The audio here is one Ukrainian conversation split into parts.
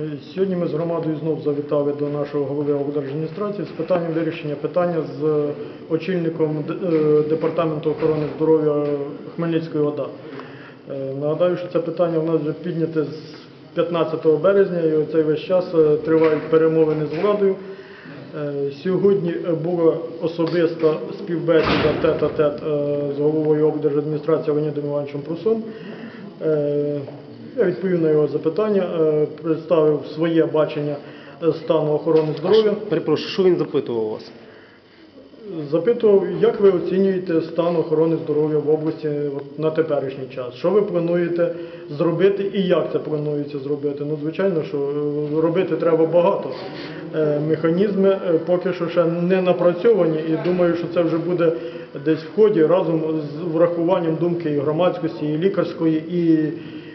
Е, Сьогодні ми з громадою знов завітали до нашого голови облдержадміністрації з питанням вирішення питання з очільником е, департаменту охорони здоров'я Хмельницької ОДА. Е, Нагадаю, що це питання у нас вже підняте з 15 березня, і оцей весь час тривають перемовини з владою. Сьогодні була особиста співбесіда тет-а-тет е, з головою облдержадміністрації Леонідом Івановичем Прусом. Я відповів на його запитання, е, представив своє бачення е, стану охорони здоров'я. Перепрошую, що він запитував у вас? Запитував, як ви оцінюєте стан охорони здоров'я в області на теперішній час? Що ви плануєте зробити і як це планується зробити? Ну, звичайно, що е, робити треба багато. Механізми поки що ще не напрацьовані, і думаю, що це вже буде десь в ході разом з врахуванням думки і громадськості, і лікарської, і,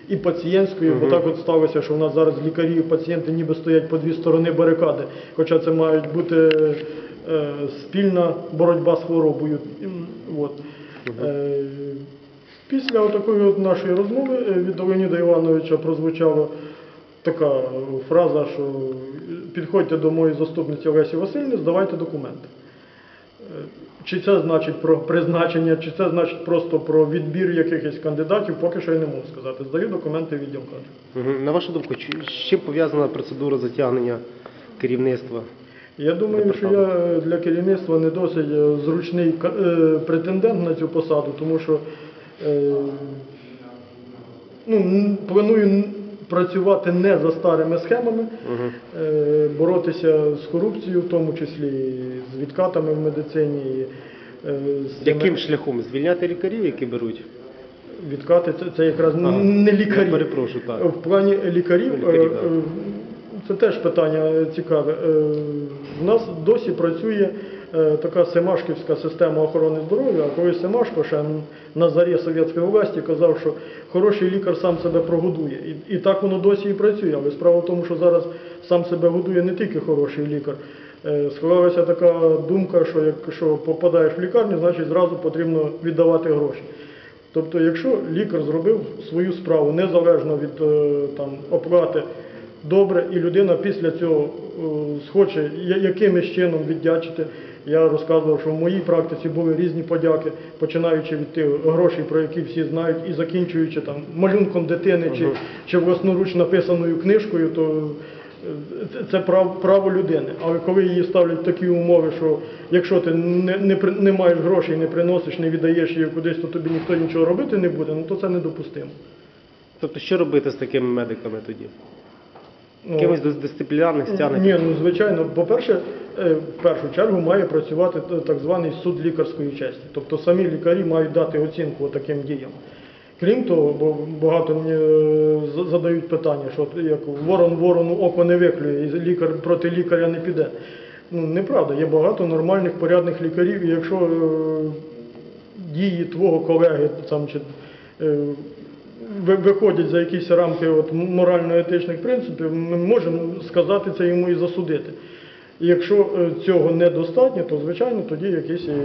і пацієнтської. Бо так от сталося, що в нас зараз лікарі і пацієнти ніби стоять по дві сторони барикади, хоча це мають бути е, спільна боротьба з хворобою. От. Е, Після такої от нашої розмови е, від Леоніда Івановича прозвучала така фраза, що підходьте до моєї заступниці Олесі Васильівни, здавайте документи. Е, Чи це значить про призначення, чи це значить просто про відбір якихось кандидатів, поки що я не можу сказати. Здаю документи відділ кадрів. На вашу думку, з чим пов'язана процедура затягнення керівництва? Я думаю, що я для керівництва не досить е, зручний е, претендент на цю посаду, тому що ну, планую працювати не за старими схемами, е, боротися з корупцією, в тому числі з відкатами в медицині. е, з Яким шляхом? Звільняти лікарів, які беруть? Відкати це, це якраз Ага. не лікарі. Я перепрошую, так. В плані лікарів, Лікарів, е, е, це теж питання цікаве. Е, В нас досі працює така семашківська система охорони здоров'я, а колись Семашко ще на зарі совєтської власті казав, що хороший лікар сам себе прогодує. І, і так воно досі і працює. Але справа в тому, що зараз сам себе годує не тільки хороший лікар. Е, Склалася така думка, що якщо попадаєш в лікарню, значить зразу потрібно віддавати гроші. Тобто, якщо лікар зробив свою справу незалежно від е, там, оплати добре, і людина після цього е, схоче я- якимось чином віддячити. Я розказував, що в моїй практиці були різні подяки, починаючи від тих грошей, про які всі знають, і закінчуючи там малюнком дитини чи, чи власноруч написаною книжкою, то е, це- це прав, право людини. Але коли її ставлять такі умови, що якщо ти не, не, не маєш грошей, не приносиш, не віддаєш її кудись, то тобі ніхто нічого робити не буде, ну то це недопустимо. Тобто, що робити з такими медиками тоді? Ну, Якимось дис- дисциплінарних стягнень? Ні, ну звичайно, по-перше, е, в першу чергу має працювати так званий суд лікарської честі. Тобто самі лікарі мають дати оцінку таким діям. Крім того, бо багато мені е, задають питання, що як ворон ворону око не виклює, і лікар проти лікаря не піде. Ну, неправда, є багато нормальних, порядних лікарів, і якщо е, дії твого колеги там, чи, е, виходять за якісь рамки от, морально-етичних принципів, ми можемо сказати це йому і засудити. І якщо е, цього недостатньо, то звичайно тоді якісь е,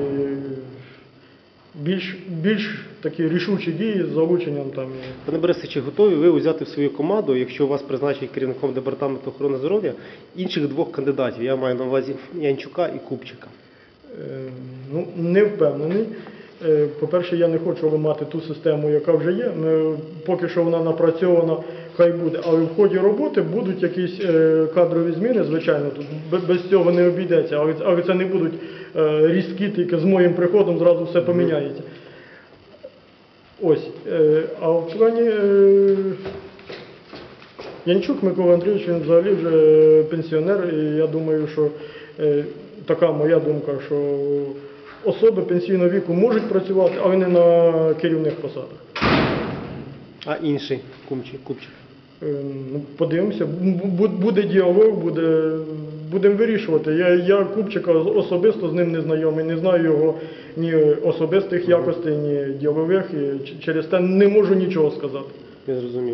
більш, більш такі рішучі дії з залученням там. Пане Борисе, чи готові ви взяти в свою команду, якщо вас призначить керівником департаменту охорони здоров'я, інших двох кандидатів? Я маю на увазі Янчука і Купчика. Е, Ну, не впевнений. Е, По-перше, я не хочу ламати ту систему, яка вже є. Поки що вона напрацьована, хай буде. Але в ході роботи будуть якісь е, кадрові зміни, звичайно, тут без цього не обійдеться. Але, це не будуть е, різкі, тільки з моїм приходом зразу все поміняється. Ось. А в плані Янчук Микола Андрійович, він взагалі вже пенсіонер, і я думаю, що така моя думка, що особи пенсійного віку можуть працювати, але не на керівних посадах. А інший Кумчик, Купчик. Е, Ну, подивимося, Бу- бу- буде діалог, буде, будемо вирішувати. Я, я Купчика особисто з ним не знайомий, не знаю його ні особистих якостей, ні ділових, і через те не можу нічого сказати. Я зрозумів.